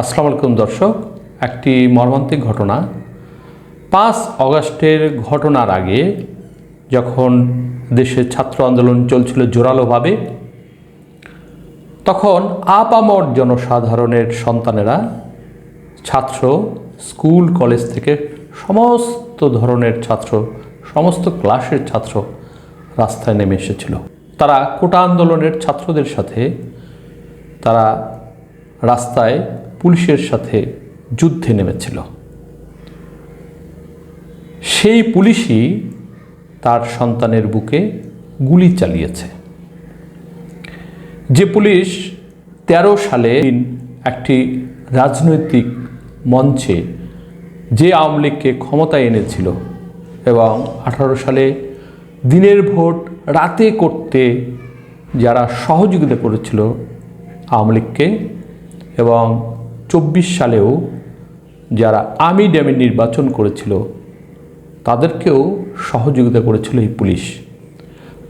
আসসালামু আলাইকুম দর্শক, একটি মর্মান্তিক ঘটনা। পাঁচ অগাস্টের ঘটনার আগে যখন দেশে ছাত্র আন্দোলন চলছিল জোরালোভাবে, তখন আপামর জনসাধারণের সন্তানেরা ছাত্র, স্কুল, কলেজ থেকে সমস্ত ধরনের ছাত্র, সমস্ত ক্লাসের ছাত্র রাস্তায় নেমে এসেছিল। তারা কোটা আন্দোলনের ছাত্রদের সাথে তারা রাস্তায় পুলিশের সাথে যুদ্ধে নেমেছিল। সেই পুলিশই তার সন্তানের বুকে গুলি চালিয়েছে। যে পুলিশ তেরো সালে একটি রাজনৈতিক মঞ্চে যে আওয়ামী লীগকে ক্ষমতায় এনেছিল এবং আঠারো সালে দিনের ভোট রাতে করতে যারা সহযোগিতা করেছিল আওয়ামী লীগকে এবং চব্বিশ সালেও যারা আমি ড্যামে নির্বাচন করেছিল, তাদেরকেও সহযোগিতা করেছিল এই পুলিশ।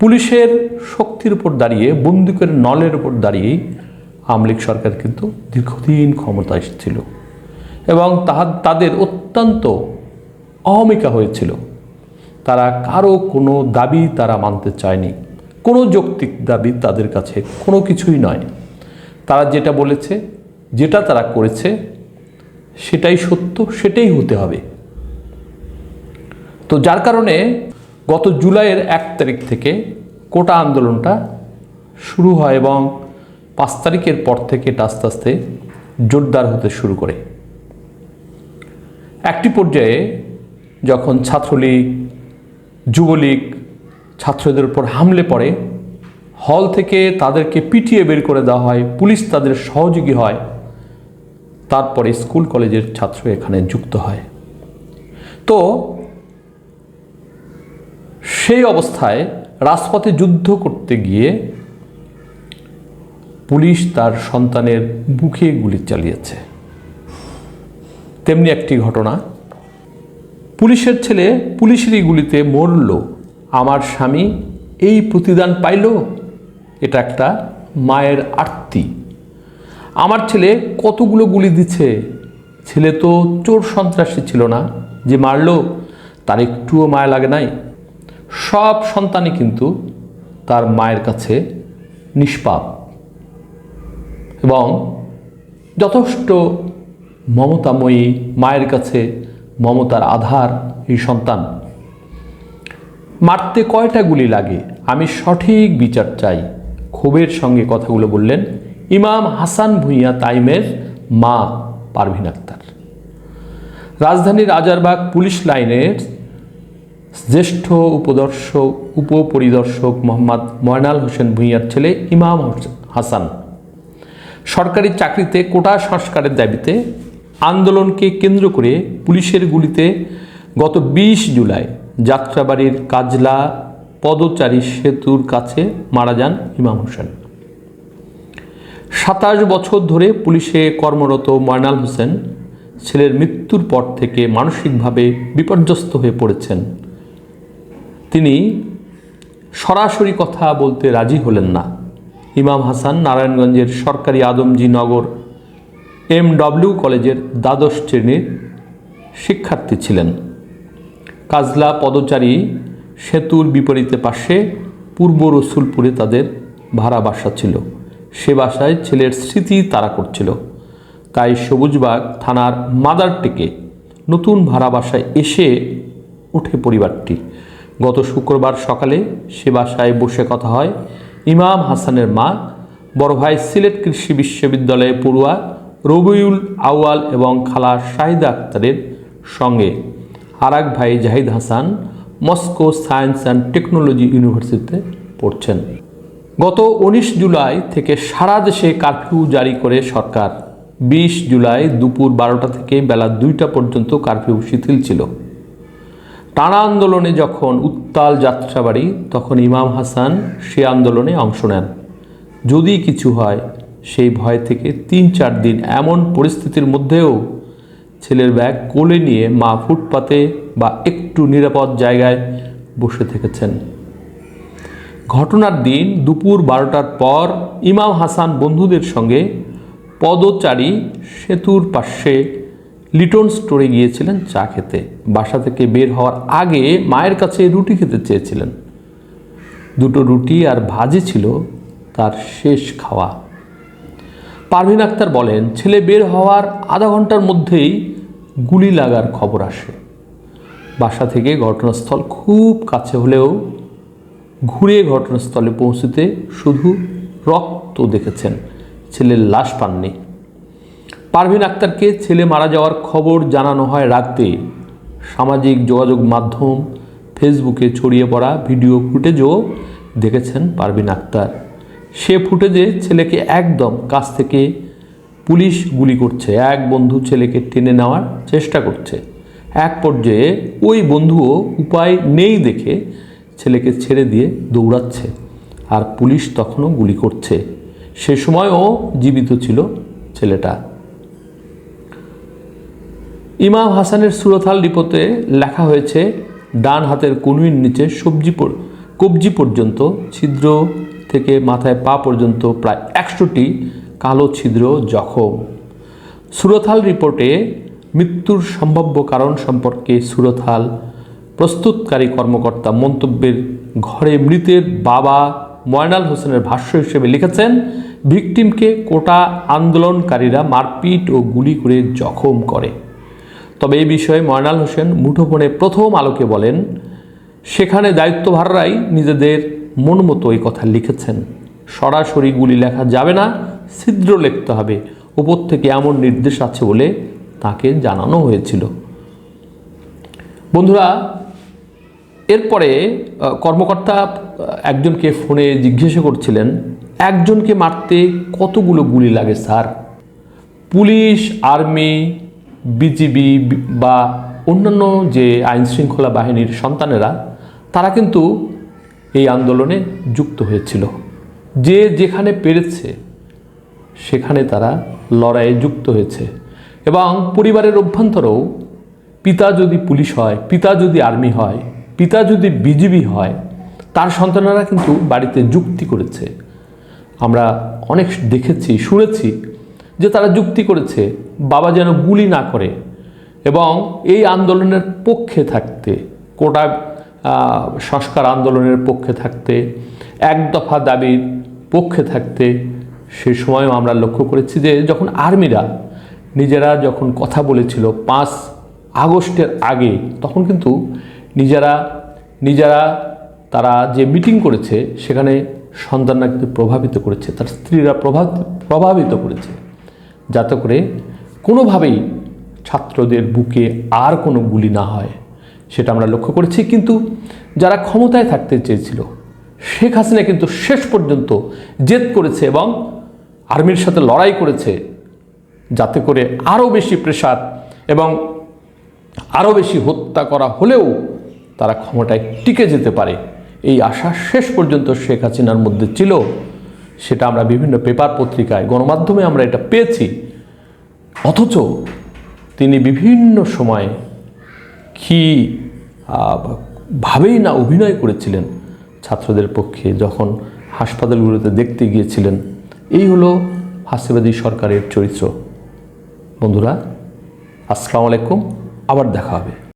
পুলিশের শক্তির উপর দাঁড়িয়ে, বন্দুকের নলের উপর দাঁড়িয়ে আওয়ামী লীগ সরকার কিন্তু দীর্ঘদিন ক্ষমতা এসেছিল এবং তাহা, তাদের অত্যন্ত অহমিকা হয়েছিল। তারা কারও কোনো দাবি তারা মানতে চায়নি। কোনো যৌক্তিক দাবি তাদের কাছে কোনো কিছুই নয়। তারা যেটা বলেছে যেটা তারা করেছে, সেটাই সত্য, সেটাই হতে হবে। তো যার কারণে গত জুলাইয়ের এক তারিখ থেকে কোটা আন্দোলনটা শুরু হয় এবং পাঁচ তারিখের পর থেকে এটা আস্তে আস্তে জোরদার হতে শুরু করে। একটি পর্যায়ে যখন ছাত্রলীগ, যুবলীগ ছাত্রদের উপর হামলে পড়ে, হল থেকে তাদেরকে পিটিয়ে বের করে দেওয়া হয়, পুলিশ তাদের সহযোগী হয় তারপরে স্কুল কলেজের ছাত্র এখানে যুক্ত হয়। তো সেই অবস্থায় রাজপথে যুদ্ধ করতে গিয়ে পুলিশ তার সন্তানের বুকে গুলি চালিয়েছে। তেমনি একটি ঘটনা, পুলিশের ছেলে পুলিশেরই গুলিতে মরল, আমার স্বামী এই প্রতিদান পাইল? এটা একটা মায়ের আরতি। আমার ছেলে কতগুলো গুলি দিচ্ছে? ছেলে তো চোর সন্ত্রাসী ছিল না। যে মারলো, তার একটুও মায়া লাগে নাই। সব সন্তানই কিন্তু তার মায়ের কাছে নিষ্পাপ। এবং যথেষ্ট মমতাময়ী মায়ের কাছে মমতার আধার এই সন্তান। মারতে কয়টা গুলি লাগে? আমি সঠিক বিচার চাই। ক্ষোভের সঙ্গে কথাগুলো বললেন ইমাম হাসান ভুঁইয়া তাইমের মা পারভিন আক্তার। রাজধানীর রাজারবাগ পুলিশ লাইনের জ্যেষ্ঠ উপদর্শক, উপপরিদর্শক মোহাম্মদ ময়নাল হোসেন ভুঁইয়ার ছেলে ইমাম হাসান সরকারি চাকরিতে কোটা সংস্কারের দাবিতে আন্দোলনকে কেন্দ্র করে পুলিশের গুলিতে গত বিশ জুলাই যাত্রাবাড়ির কাজলা পদচারী সেতুর কাছে মারা যান ইমাম হোসেন। সাতাশ বছর ধরে পুলিশে কর্মরত ময়নাল হোসেন ছেলের মৃত্যুর পর থেকে মানসিকভাবে বিপর্যস্ত হয়ে পড়েছেন। তিনি সরাসরি কথা বলতে রাজি হলেন না। ইমাম হাসান নারায়ণগঞ্জের সরকারি আদমজি নগর এম ডব্লিউ কলেজের দ্বাদশ শ্রেণির শিক্ষার্থী ছিলেন। কাজলা পদচারী সেতুর বিপরীতে পাশে পূর্ব রসুলপুরে তাদের ভাড়া বাসা ছিল। সে বাসায় ছেলের স্মৃতি তারা করছিল। তাই সবুজবাগ থানার মাদারটিকে নতুন ভাড়া বাসায় এসে ওঠে পরিবারটি। গত শুক্রবার সকালে সে বাসায় বসে কথা হয় ইমাম হাসানের মা, বড় ভাই সিলেট কৃষি বিশ্ববিদ্যালয়ে পড়ুয়া রবিউল আউয়াল এবং খালা শাহিদা আক্তারের সঙ্গে। আর এক ভাই Zahid Hasan Moscow science and technology ইউনিভার্সিটিতে পড়ছেন। গত উনিশ জুলাই থেকে সারা দেশে কারফিউ জারি করে সরকার। বিশ জুলাই দুপুর বারোটা থেকে বেলা দুইটা পর্যন্ত কারফিউ শিথিল ছিল। টানা আন্দোলনে যখন উত্তাল যাত্রাবাড়ি, তখন ইমাম হাসান সে আন্দোলনে অংশ নেন। যদি কিছু হয়, সেই ভয় থেকে তিন চার দিন এমন পরিস্থিতির মধ্যেও ছেলের ব্যাগ কোলে নিয়ে মা ফুটপাতে বা একটু নিরাপদ জায়গায় বসে থেকেছেন। ঘটনার দিন দুপুর বারোটার পর ইমাম হাসান বন্ধুদের সঙ্গে পদচারী সেতুর পাশে লিটন স্টোরে গিয়েছিলেন চা খেতে। বাসা থেকে বের হওয়ার আগে মায়ের কাছে রুটি খেতে চেয়েছিলেন। দুটো রুটি আর ভাজি ছিল তার শেষ খাওয়া। পারভিন আক্তার বলেন, ছেলে বের হওয়ার আধা ঘণ্টার মধ্যেই গুলি লাগার খবর আসে। বাসা থেকে ঘটনাস্থল খুব কাছে হলেও ঘুরে ঘটনাস্থলে পৌঁছতে শুধু রক্ত দেখেছেন ছেলের লাশ পাননি। পারভিন আক্তারকে ছেলে মারা যাওয়ার খবর জানানো হয় রাতে। সামাজিক যোগাযোগ মাধ্যম ফেসবুকে ছড়িয়ে পড়া ভিডিও ফুটেজও দেখেছেন পারভিন আক্তার। সে ফুটেজে ছেলেকে একদম কাছ থেকে পুলিশ গুলি করছে। এক বন্ধু ছেলেকে টেনে নেওয়ার চেষ্টা করছে। এক পর্যায়ে ওই বন্ধুও উপায় নেই দেখে ছেলেকে ছেড়ে দিয়ে দৌড়াচ্ছে আর পুলিশ তখনও গুলি করছে। সে সময়ও জীবিত ছিল ছেলেটা। ইমাম হাসানের সুরথাল রিপোর্টে লেখা হয়েছে, ডান হাতের কনুইর নিচে সবজি কবজি পর্যন্ত, ছিদ্র থেকে মাথায় পা পর্যন্ত প্রায় একশোটি কালো ছিদ্র জখম। সুরথাল রিপোর্টে মৃত্যুর সম্ভাব্য কারণ সম্পর্কে সুরথাল প্রস্তুতকারী কর্মকর্তা মন্তব্যের ঘরে মৃতের বাবা ময়নাল হোসেনের ভাষ্য হিসেবে লিখেছেন, ভিকটিমকে কোটা আন্দোলনকারীরা মারপিট ও গুলি করে জখম করে। তবে এই বিষয়ে ময়নাল হোসেন মুঠোফোনে প্রথম আলোকে বলেন, সেখানে দায়িত্বভাররাই নিজেদের মন মতো এই কথা লিখেছেন। সরাসরি গুলি লেখা যাবে না, ছিদ্র লিখতে হবে। উপর থেকে এমন নির্দেশ আছে বলে তাকে জানানো হয়েছিল। বন্ধুরা এরপরে কর্মকর্তা একজনকে ফোনে জিজ্ঞাসা করছিলেন, একজনকে মারতে কতগুলো গুলি লাগে, স্যার? পুলিশ, আর্মি, বিজিবি বা অন্যান্য যে আইন শৃঙ্খলা বাহিনীর সন্তানেরা, তারা কিন্তু এই আন্দোলনে যুক্ত হয়েছিল। যে যেখানে পেরেছে, সেখানে তারা লড়াইয়ে যুক্ত হয়েছে। এবং পরিবারের অভ্যন্তরেও, পিতা যদি পুলিশ হয়, পিতা যদি আর্মি হয় পিতা যদি বিজিবি হয়, তার সন্তানেরা কিন্তু বাড়িতে যুক্তি করেছে। আমরা অনেক দেখেছি, শুনেছি যে তারা যুক্তি করেছে, বাবা যেন গুলি না করে এবং এই আন্দোলনের পক্ষে থাকতে, কোটা সংস্কার আন্দোলনের পক্ষে থাকতে, এক দফা দাবির পক্ষে থাকতে, সে সময়ও আমরা লক্ষ্য করেছি যে যখন আর্মিরা নিজেরা যখন কথা বলেছিল পাঁচ আগস্টের আগে, তখন কিন্তু নিজেরা নিজেরা তারা যে মিটিং করেছে, সেখানে সন্তানরা কিন্তু প্রভাবিত করেছে, তার স্ত্রীরা প্রভাব, প্রভাবিত করেছে। যাতে করে কোনোভাবেই ছাত্রদের বুকে আর কোনো গুলি না হয়, সেটা আমরা লক্ষ্য করেছি। কিন্তু যারা ক্ষমতায় থাকতে চেয়েছিল, শেখ হাসিনা কিন্তু শেষ পর্যন্ত জেদ করেছে এবং আর্মির সাথে লড়াই করেছে, যাতে করে আরও বেশি প্রেশার এবং আরও বেশি হত্যা করা হলেও তারা ক্ষমতায় টিকে যেতে পারে। এই আশা শেষ পর্যন্ত শেখ হাসিনার মধ্যে ছিল। সেটা আমরা বিভিন্ন পেপার পত্রিকায়, গণমাধ্যমে আমরা এটা পেয়েছি। অথচ তিনি বিভিন্ন সময়ে কি ভাবেই না অভিনয় করেছিলেন ছাত্রদের পক্ষে, যখন হাসপাতালগুলোতে দেখতে গিয়েছিলেন। এই হলো হাসিবাদী সরকারের চরিত্র। বন্ধুরা, আসসালামু আলাইকুম, আবার দেখা হবে।